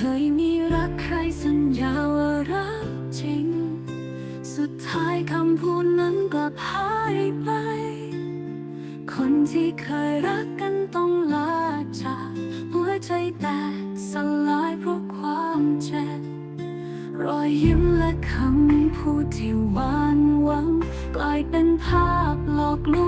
เคยมีรักใครสัญญาว่ารักจริง สุดท้ายคำพูดนั้นกลับหายไป คนที่เคยรักกันต้องลาจากหัวใจแตกสลายเพราะความเจ็บรอยยิ้มและคำพูดที่หวานหวัง กลายเป็นภาพหลอกลวง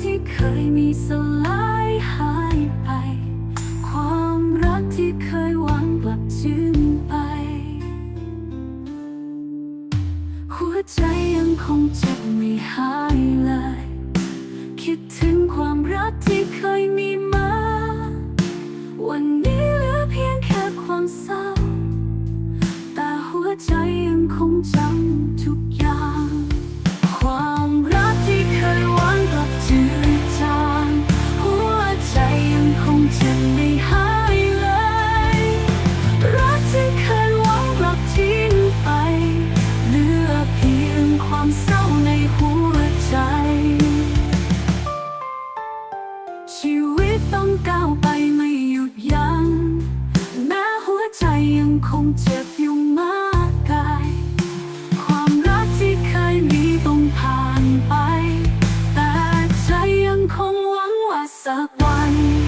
ที่เคยมีสลายหายไป ความรักที่เคยหวังกลับจืนไป หัวใจยังคงเจ็บไม่หายเลย คิดถึงความรักที่เคยมีมา วันนี้ รักที่เคยหวังกลับทิ้งไปเลือเพียงความเศร้าในหัวใจ ชีวิตต้องก้าวไปไม่หยุดยังแม้หัวใจยังคงเจ็บอยู่มากกาความรักที่เคยมีต้องผ่านไป แต่ใจยังคงหวังว่าสักวัน